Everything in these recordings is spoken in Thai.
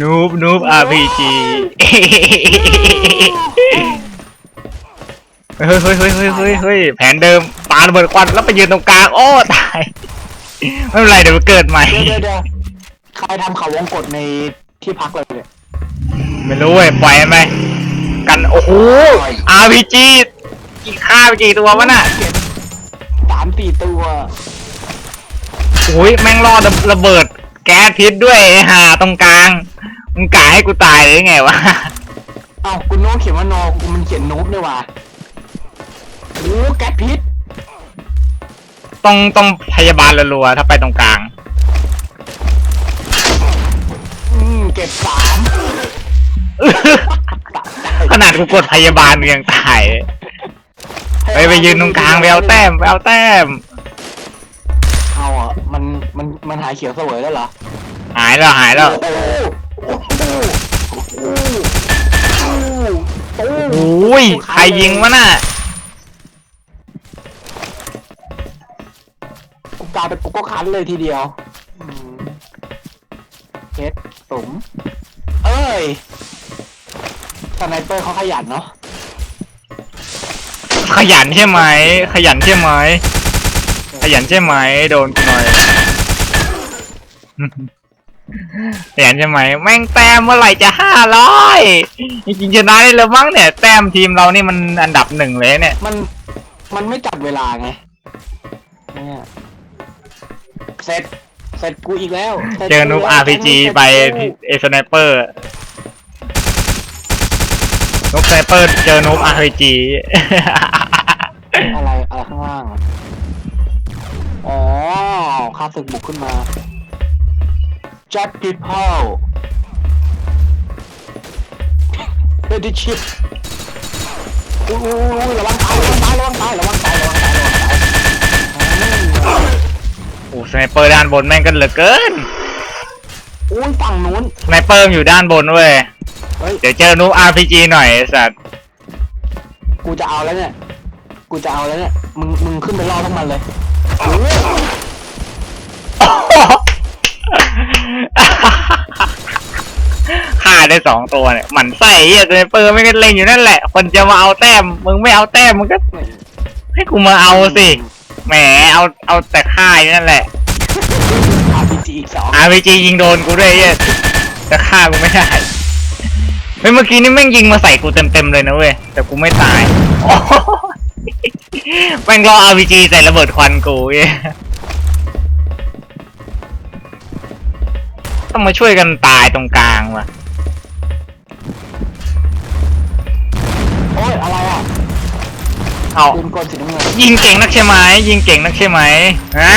นูบนูบ RPG เฮ้ยเฮ้ยเฮ้ยเฮ้ยเฮ้ยเฮ้ยแผนเดิมปาระเบิดควันแล้วไปยืนตรงกลางโอ้ตายไม่เป็นไรเดี๋ยวมันเกิดใหม่เดี๋ยวเดี๋ยวเดี๋ยวใครทำเขาวงกดในที่พักเลยเนี่ยไม่รู้เว้ยปล่อยมันไปกันโอ้โห RPG กี่ฆ่าไปกี่ตัววะน่ะเก็บสามสี่ตัวโอ้ยแม่งรอดระเบิด แก๊สพิษด้วยไอ้ห่าตรงกลางมึงกะให้กูตายหรือไงวะ เอ้าคุณโน้ตเขียนว่าโนกูมันเขียนนูบด้วยว่ะโอ้แก๊สพิษต้องต้องพยาบาลรัวๆถ้าไปตรงกลาง อืมเก็บสามขนาดกูกดพยาบาลกูยังตายเลยไปไปยืนตรงกลางไปเอาแต้มไปเอาแต้มเอาอะมัน มันมันหายเขียวเสวยแล้วเหรอหายแล้วหายแล้วโอ้โหโอ้โหโอ้โหโอ้โหโอ้ยใครยิงวะน่ะกูกลายเป็นกูก็คันเลยทีเดียวอืมเพชรสมเอ้ยสไนเปอร์เขาขยันเนาะขยันใช่ไหมขยันใช่ไหมขยันใช่ไหมโดนกูหน่อย ขยันใช่ไหมแม่งแต้มเมื่อไหร่จะห้าร้อยจริงๆชนะได้แล้วมั้งเนี่ย แต้มทีมเรานี่มันอันดับหนึ่งเลยเนี่ย มันมันไม่จับเวลาไงเนี่ยเสร็จเสร็จกูอีกแล้วสร็จเจอนุ๊กกูแล้ว RPG สร็จไปกูเอสไนเปอร์นุ๊กไซเปอร์เจอนุ๊ก RPG อะไรอะไรข้างล่างอะอ๋อข้าศึกบุกขึ้นมา Jack people เฮ้ยดิชิปอุ้ยอุ้ยอุ้ยระวังตายระวังตายระวังตายระวังตายระวังตายระวังตายอืมโอ้สไนเปอร์ด้านบนแม่งก็เหลือเกินอุ้ยฝั่งนู้นสไนเปอร์มันอยู่ด้านบนเว้ยเฮ้ยเดี๋ยวเจอนุ๊ก RPG หน่อยไอ้สัตว์กูจะเอาแล้วเนี่ยกูจะเอาแล้วเนี่ยมึงมึงขึ้นไปล่อพวกมันเลย ได้สองตัวเนี่ยหมันไส้ไอ้สไนเปอร์ไม่งก็เล็งอยู่นั่นแหละ คนจะมาเอาแต้มมึงไม่เอาแต้มมึงก็ ให้กูมาเอาสิแหมเอาเอาแต่ฆ่าอยู่นั่นแหละอาร์พีจีอีกสอง RPG ยิงโดนกูด้วยไอ้เหี้ยแต่ฆ่ากูไม่ได้เฮ้ยเมื่อกี้นี่แม่งยิงมาใส่กูเต็มๆเลยนะเว้ยแต่กูไม่ตายโอ้โหแม่งรอ RPG ใส่ระเบิดควันกูเว้ยต้องมาช่วยกันตายตรงกลางว่ะ เอาปืนกลสีน้ำเงินยิงเก่งนักใช่ไหมยิงเก่งนักใช่ไหมฮะ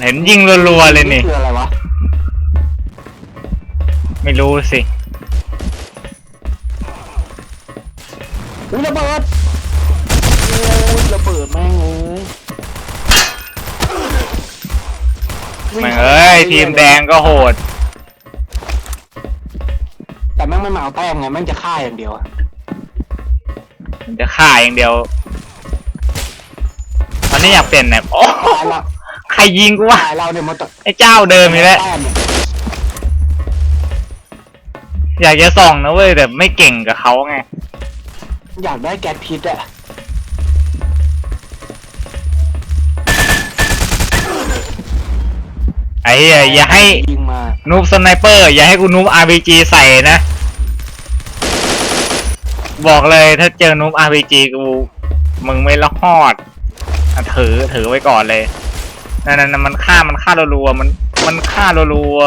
เห็นยิงรัวๆเลยนี่ คืออะไรวะไม่รู้สิอุ้ยระเบิดโอ้ยระเบิดแม่งเอ้ยวิ่แม่งเอ้ยทีมแดงก็โหด แต่แม่งไม่มาเอาแต้มไงแม่งจะฆ่าอย่างเดียวอะมัน จะฆ่าอย่างเดียวตอนนี้อยากเปลี่ยนแมปโอ้ตายละใครยิงกูวะตายเราเนี่ยมันตไอ้เจ้าเดิมอีกแล้วต้มเนี่ยอยากจะส่องนะเว้ยแต่ไม่เก่งกับเขาไง อยากได้แก๊สพิษอะไอ้เหี้ยอย่าให้ยิงมานูบสไนเปอร์ อย่าให้กูนูบ RPG ใส่นะ บอกเลยถ้าเจอนูบ RPG กูมึงไม่ละหอดอะถือถือไว้ก่อนเลยนั่นนั่นนั่นมันฆ่ามันฆ่ารัวๆมันมันฆ่ารัว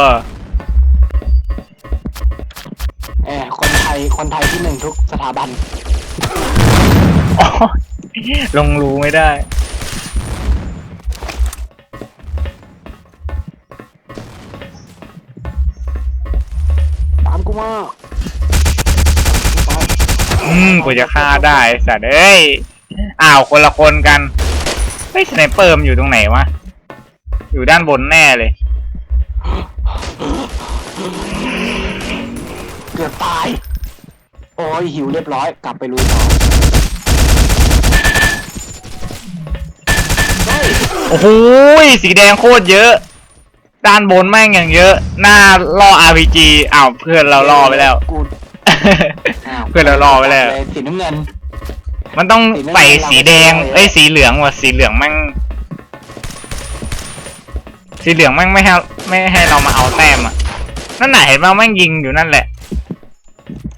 แอบคนไทยคนไทยที่หนึ่งทุกสถาบันๆโอ้ยลงรูไม่ได้ ตามกูมา อืมกูจะฆ่าได้ไอ้สัตว์เอ้ยอ้าวคนละคนกันเฮ้ยสไนเปอร์มันอยู่ตรงไหนวะอยู่ด้านบนแน่เลย เกือบตาย โอ้ยหิวเรียบร้อย กลับไปลุยต่อเฮ้ยโอ้โหสีแดงโคตรเยอะ ด้านบนแม่งอย่างเยอะ หน้าล่อ RPG อ้าวเพื่อนเราล่อไปแล้ว กูอ้าว เพื่อนเราล่อไปแล้ว สีน้ำเงิน มันต้องสีน้ำเงินใส่สีแดงเราไม่ได้เอ้ยสีเหลืองว่ะสีเหลืองแม่งสีเหลืองแม่งไม่ให้ไม่ให้เรามาเอาแต้มอะ นั่นไหนะเห็นว่าแม่งยิงอยู่นั่นแหละ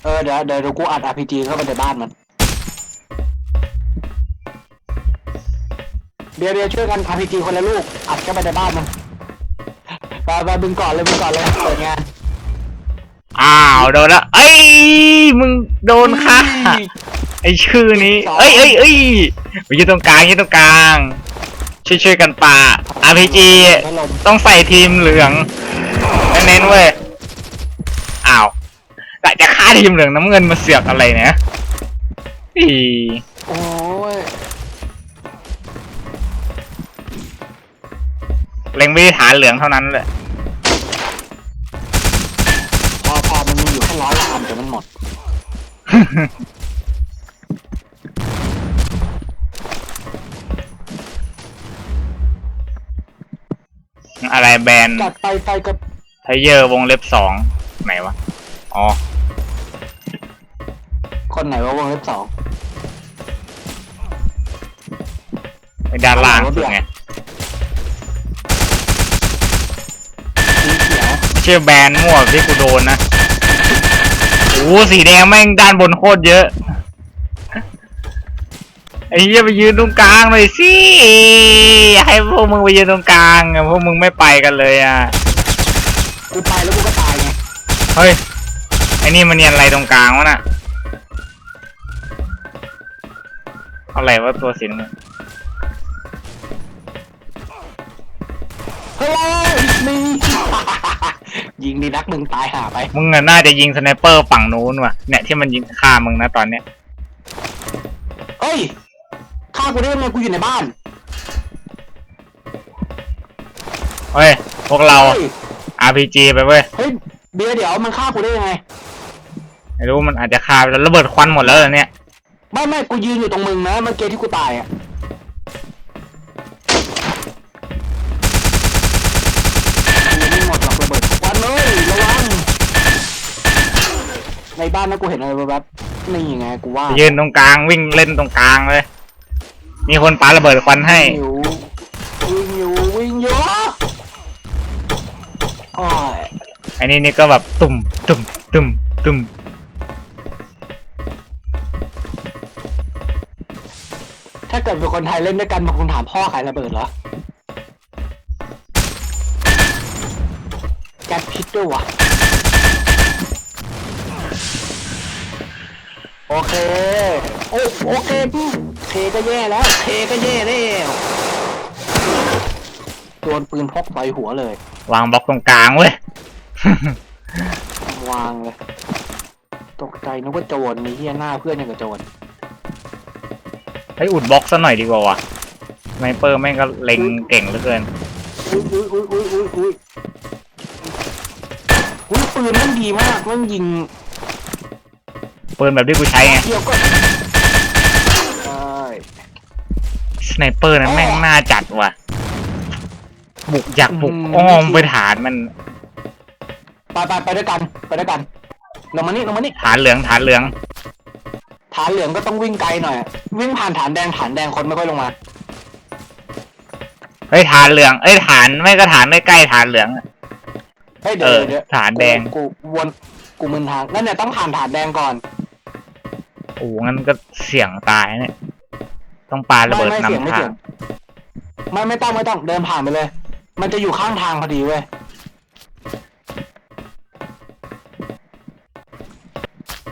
เออเดี๋ยวเดี๋ยวเดี๋ยวกูอัด RPG เข้าไปในบ้านมัน เดี๋ยวเดี๋ยวช่วยกัน RPG คนละลูก อัดเข้าไปในบ้านมันไปไปมึงก่อนเลยมึงก่อนเลยเปิดงาน อ้าวโดนละเอ้ยมึงโดนค่ะไอชื่อนี้เอ้ยเอ้ยเอ้ยไปยืนตรงกลางยืนตรงกลาง ช่วยช่วยๆกันปา RPG พัดลมต้องใส่ทีมเหลืองเน้นๆเว้ยอ้าวแต่จะฆ่าทีมเหลืองน้ำเงินมาเสือกอะไรเนี่ยอีโอ้ยเล็งไปที่ฐานเหลืองเท่านั้นแหละ พอพอมันมีอยู่แค่ร้อยละอันแต่มันหมด อะไรแบรนด์จัดไปไฟกับไทเยอร์วงเล็บสองไหนวะ อ๋อ คนไหนว่าวงเล็บสอง ไอ้ด้านล่างสุดไง สีเขียว ชื่อแบรนด์มั่วที่กูโดนนะโอ้โหสีแดงแม่งด้านบนโคตรเยอะ ไอ้เหี้ยไปยืนตรงกลางเลยสิให้พวกมึงไปยืนตรงกลางอะพวกมึงไม่ไปกันเลยอะกูไปแล้วกูก็ตายไงเฮ้ยไอ้นี่มันเนียนอะไรตรงกลางวะน่ะอะไรวะตัวสีน้ำเงินเฮ้ยมี ยิงดีนักมึงตายหาไป มึงอะน่าจะยิงสไนเปอร์ฝั่งนู้นว่ะเนี่ยที่มันยิงฆ่ามึงนะตอนเนี้ยเฮ้ยฆ่ากูได้ยังไงกูอยู่ในบ้านเฮ้ยพวกเรา ฮ้ย RPG ไปเว้ยเฮ้ยเบียร์เดี๋ยวมันฆ่ากูได้ยังไง ไม่รู้มันอาจจะฆ่าไปแล้วระเบิดควันหมดแล้วเหรอเนี่ยไม่ไม่กูยืนอยู่ตรงมึงนะเมื่อกี้ที่กูตายอะ ในบ้านนะกูเห็นอะไรแบบๆนี่ยังไงกูว่ายืนตรงกลางวิ่งเล่นตรงกลางเลย มีคนปาระเบิดควันให้วิ่งอยู่วิ่งอยู่วิ่งอยู่โอ้ยไอ้นี่นี่ก็แบบตุ่มตุ่มตุ่มตุ่มถ้าเกิดเป็นคนไทยเล่นด้วยกันบางคนถามพ่อขายระเบิดเหรอแก๊สพิษด้วยวะ โอเค โอ้โอเคพี่เคก็แย่แล้วเคก็แย่แล้วโดนปืนพกใส่หัวเลย วางบล็อกตรงกลางเว้ย วางเลย ตกใจนึกว่าโจรมีเฮียหน้าเพื่อนยังกับโจรให้อุดบล็อกซะหน่อยดีกว่าวะสไนเปอร์แม่งก็เล็งเก่งเหลือเกิน อุ้ยอุ้ยอุ้ยอุ้ยอุ้ยอุ้ยอุ้ยปืนมันดีมากมันยิง ปืนแบบที่กูใช้ไงเดียวก็ใช่สไนเปอร์นั้นแม่งน่าจัดว่ะ บุกอยากบุกอ้อมไปฐานมันไปไปไปด้วยกันไปด้วยกันลงมานี่ลงมานี่ฐานเหลืองฐานเหลือง ฐานเหลืองก็ต้องวิ่งไกลหน่อย วิ่งผ่านฐานแดงฐานแดงคนไม่ค่อยลงมาเฮ้ยฐานเหลืองเอ้ยฐานไม่ก็ฐานใกล้ๆฐานเหลืองอะเฮ้ยเดี๋ยวเออเดี๋ยวฐานแดงกูกูวนกูมึนทางนั่นเนี่ยต้องผ่านฐานแดงก่อนโอ้โหงั้นก็เสี่ยงตายเนี่ย ต้องปาระเบิดไม่ไม่เสียงไม่นำทาเสียงงไม่ไม่ต้องไม่ต้องเดินผ่านไปเลย มันจะอยู่ข้างทางพอดีเว้ย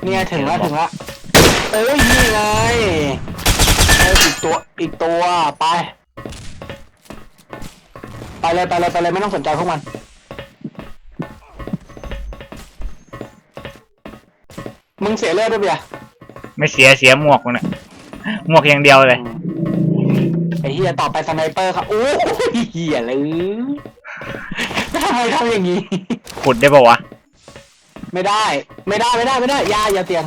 เนี่ยถึงแล้วถึงแล้วเอ้ยนี่ไงเอ้ยอีกตัวอีกตัวไป ไปเลยไปเลยไปเลยไม่ต้องสนใจพวกมัน มึงเสียเลือดด้วยเบียร์ ไม่เสียเสียหมวกมันเนี่ยหมวกอย่างเดียวเลย ไอ้เฮียต่อไปสไนเปอร์ครับโอ้ยเฮียเลยทำไมทำอย่างนี้ ขุดได้ปะวะ ไม่ได้ ไม่ได้ไม่ได้ไม่ได้อยาอย่าเตียง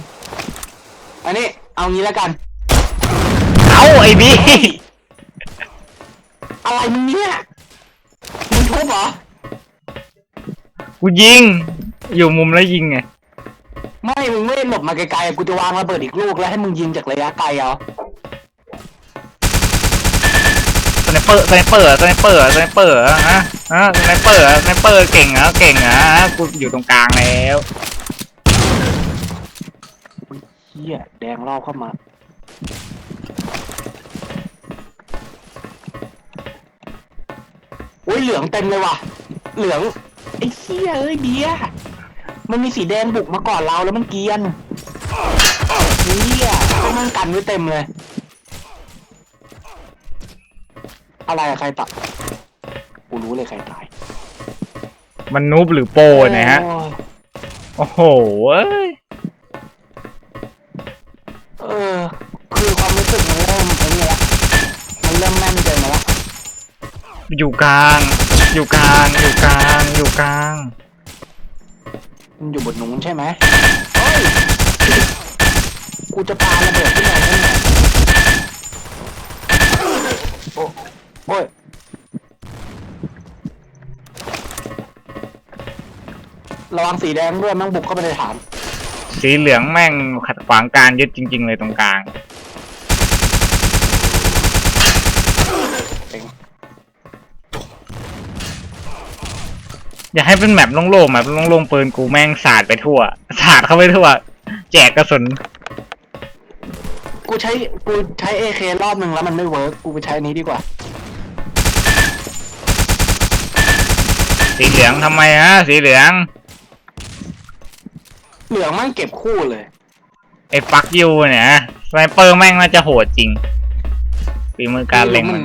อันนี้ เอางี้แล้วกัน เอาไอ้บีอะไรมึงเนี่ยมึงทุบเหรอ กูยิง อยู่มุมแล้วยิงไง ไม่มึงไม่หลบมาไกลๆกูจะวางระเบิดอีกลูกแล้วให้มึงยิงจากระยะไกลเอาสไนเปอร์สไนเปอร์สไนเปอร์สไนเปอร์ฮะฮะสไนเปอร์สไนเปอร์เก่งเหรอเก่งเหรอกูอยู่ตรงกลางแล้วเฮียแดงรอบเข้ามาอุ้ยเหลืองเต็มเลยว่ะ เหลืองไอ้เฮียเอ้ยเบียร์ มันมีสีแดงบุกมาก่อนเราแล้วมันเกรียนเฮียก็มันกันไว้เต็มเลย อะไรอะใครตัดกูรู้เลยใครตาย มันนูบหรือโปรเนี่ยฮะ โอ้ยโอ้โหเอ้ยเออ คือความรู้สึกมันเริ่มไอ้นี่ละมันเริ่มแม่นเกินมาละอยู่กลาง อยู่กลาง อยู่กลาง อยู่กลาง มันอยู่บนนู้นใช่ไหมเฮ้ย กูจะปาระเบิดขึ้นมาได้ไงโอ้โอ้ยระวังสีแดงด้วยแมั่งบุกเข้าไปในฐาน สีเหลืองแม่งขัดขวางการยึดจริง ๆ เลยตรงกลางเอง อยากให้เป็นแมปโล่งๆแมปโล่งๆปืนกูแม่งสาดไปทั่ว สาดเข้าไปทั่ว แจกกระสุนกูใช้กูใช้เอเครอบหนึ่งแล้วมันไม่เวิร์กกูไปใช้อันนี้ดีกว่า สีเหลืองทำไมฮะสีเหลืองเหลืองมันเก็บคู่เลย ไอ้ฟักยูเนี่ยนะสไนเปอร์แม่งน่าจะโหดจริงฝีมือการเล็งมัน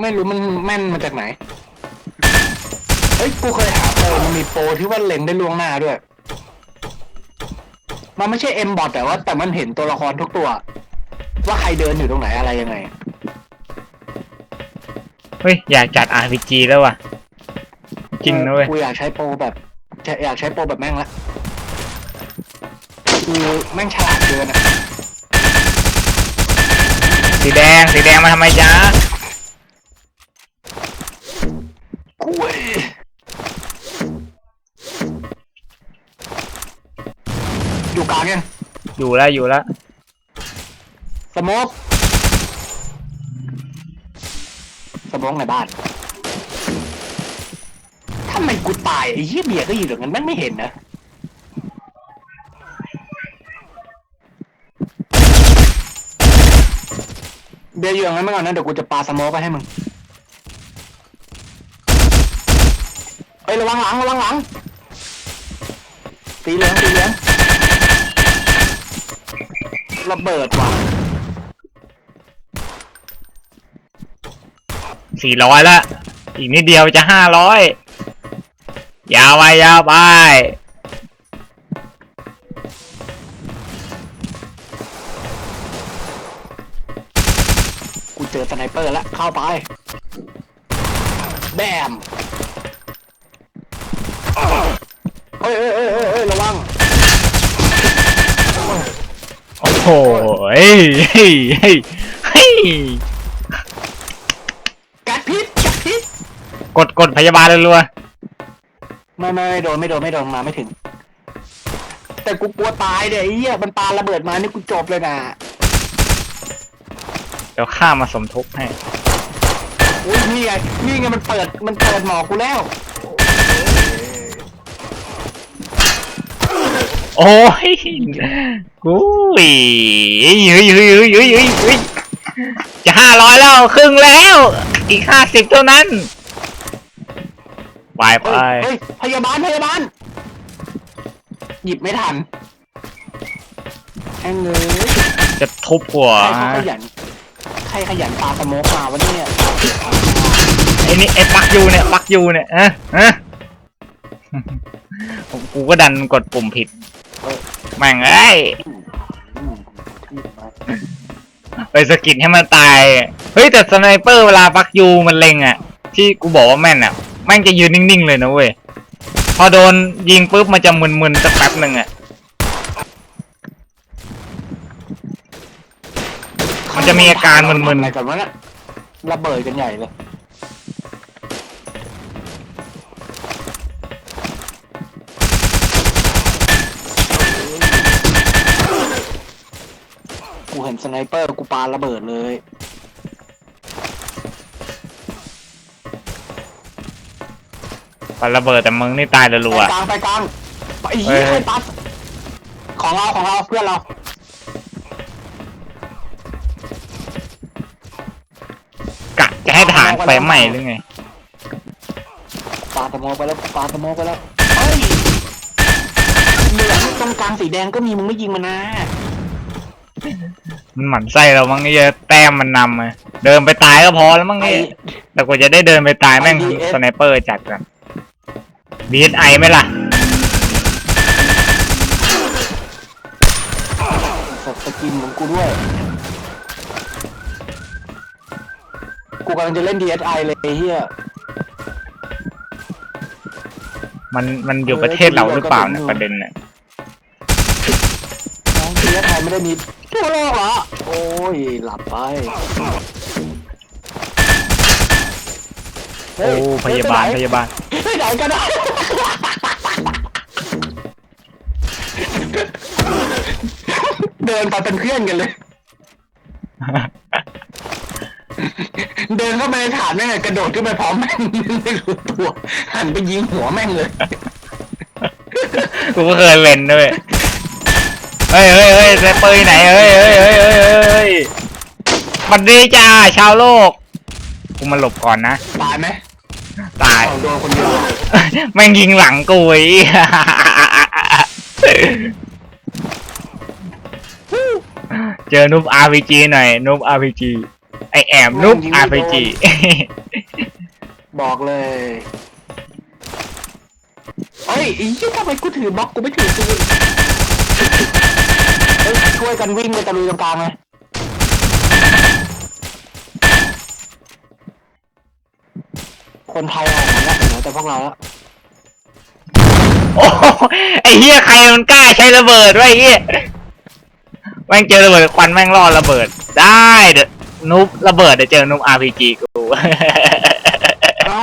ไม่รู้มันแม่นมาจากไหน เฮ้ยกูเคยหาโปรมันมีโปรที่ว่าเล็งได้ล่วงหน้าด้วย มันไม่ใช่เอ็มบอทแต่ว่า แต่มันเห็นตัวละครทุกตัว ว่าใครเดินอยู่ตรงไหนอะไรยังไง เฮ้ย อยากจัด RPG แล้วว่ะ จริงนะเว้ย กูอยากใช้โปรแบบจะอยากใช้โปรแบบแม่งละคือแม่งฉลาดเกินอะสีแดง สีแดงมาทำไมจ๊ะ กูเว้ยอยู่กลางยัง อยู่แล้วอยู่แล้วสโมกสโมกในบ้านทำไมกูตายไอ้เหี้ยเบียร์ก็อยู่ตรงนั้นแม่งไม่เห็นนะเบียร์อยู่ตรงนั้นไปก่อนนะเดี๋ยวกูจะปาสโมกไปให้มึงเฮ้ยระวังหลังระวังหลังสีเหลืองสีเหลือง ระเบิดว่ะสี่ร้อยละ อีกนิดเดียวจะห้าร้อย ยาวไปยาวไป กูเจอสไนเปอร์แล้ว เข้าไป แบมเฮ้ยเฮ้ยเฮ้ยเฮ้ยเฮ้ยระวัง โอ้โหเฮ้ยเฮ้ยเฮ้ยเฮ้ยกัดพิษกัดพิษกดกดพยาบาลรัวไม่ไม่ไม่โดนไม่โดนไม่โดนมาไม่ถึง แต่กูกลัวตายเดี๋ยวไอ้เหี้ยมันปาระเบิดมานี่กูจบเลยนะๆเดี๋ยวข้ามาสมทบให้ อุ้ยนี่ไงนี่ไงมันเปิดมันเปิดหมอกกูแล้ว โอ้ยกูยเฮ้ยเฮ้ยเฮ้ยเฮ้ยเฮ้ยเฮ้ยเฮ้ยจะห้าร้อยแล้ว ครึ่งแล้ว อีกห้าสิบเท่านั้น ไปไป เฮ้ยเฮ้ยพยาบาลพยาบาล หยิบไม่ทันแองเลยจะทุบหัว ใครเขาขยัน ใครขยันปาสโมกมาวะเนี่ยไอ้นี่ไอ้ปักยูเนี่ยปักยูเนี่ยฮะฮะ ผมกูก็ดันกดปุ่มผิด แม่งเอ้ยไปสะกิดให้มันตาย เฮ้ยแต่สไนเปอร์เวลาปักยูมันเล็งอะ ที่กูบอกว่าแม่นอะ แม่งจะยืนนิ่งๆเลยนะเว้ย พอโดนยิงปุ๊บมันจะมึนๆสักแป๊บหนึ่งอะ มันจะมีอาการมึนๆ อะไรกันวะเนี่ยระเบิดกันใหญ่เลย เห็นสไนเปอร์กูปาระเบิดเลยปาระเบิดแต่มึงนี่ตายรัไปวกลางไปกลางไปอีกเฮ้ย ไอ้ปัสของเราของเราเพื่อนเราๆกะจะให้ฐานไฟไหม้หรือไง ปาตะโมไปแล้วปาตะโมไปแล้วเฮ้ยเหลืองตรงกลางสีแดงก็มีมึงไม่ยิงมันนะ มันหมั่นไส้เรามั้งนี่จะแต้มมันนำไงเดินไปตายก็พอแล้วมั้งไอ้นี่แต่กว่าจะได้เดินไปตายแม่ง IDS สไนเปอร์จัดกัน BSI ไหมล่ะสับสกินของกูด้วย กูกำลังจะเล่น DSI เลยไอ้เฮียมันมันอยู่ประเทศเราหรือเปล่าเนี่ยประเด็นเนี่ย น้อง DSI ไม่ได้มีทั่วโลกเหรอ โอ้ย หลับไป โอ้พยาบาลพยาบาลไปไหนก็ได้เดินไปเป็นเพื่อนกันเลย เดินเข้าไปในฐานแม่งกระโดดขึ้นไปพร้อมแม่งไม่รู้ตัวหันไปยิงหัวแม่งเลย กูก็เคยเล่นด้วย เฮ้ยเฮ้ยเฮ้ยสไนเปอร์ที่ไหนเฮ้ยเฮ้ยเฮ้ยเฮ้ยเฮ้ยเฮ้ยมันดีจ้าชาวโลก กูมาหลบก่อนนะ ตายไหมตาย เอาโดนคนเดียวแม่งยิงหลังกูไอ้เหี้ยเจอนุบ RPG หน่อย นุบ RPG ไอแอมนุบ RPG บอกเลยเฮ้ยอีเหี้ยทำไมกูถือบล็อกกูไม่ถือปืน เฮ้ยช่วยกันวิ่งไปตะลุยตรงกลางเลยคนไทยออกมาแล้วเหลือแต่พวกเราแล้วโอ้โหไอเฮียใครมันกล้าใช้ระเบิดวะไอเฮียแม่งเจอระเบิดควันแม่งรอดระเบิด ได้เดยวนุบระเบิดเดี๋ยวเจอนุบ RPG กู เอ้า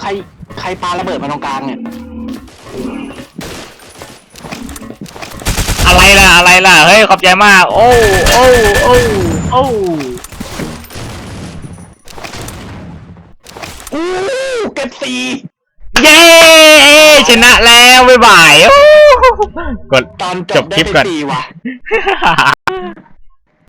ใครใครปาระเบิดมาตรงกลางเนี่ย อะไรล่ะอะไรล่ะเฮ้ยขอบใจมาก โอ้โอ้โอ้โอ้อู้เก็บสี่เย้ชนะแล้วบ๊ายบายโอ้กดตอนจจบบได้คลิปไปก่อน สี่ว่ะ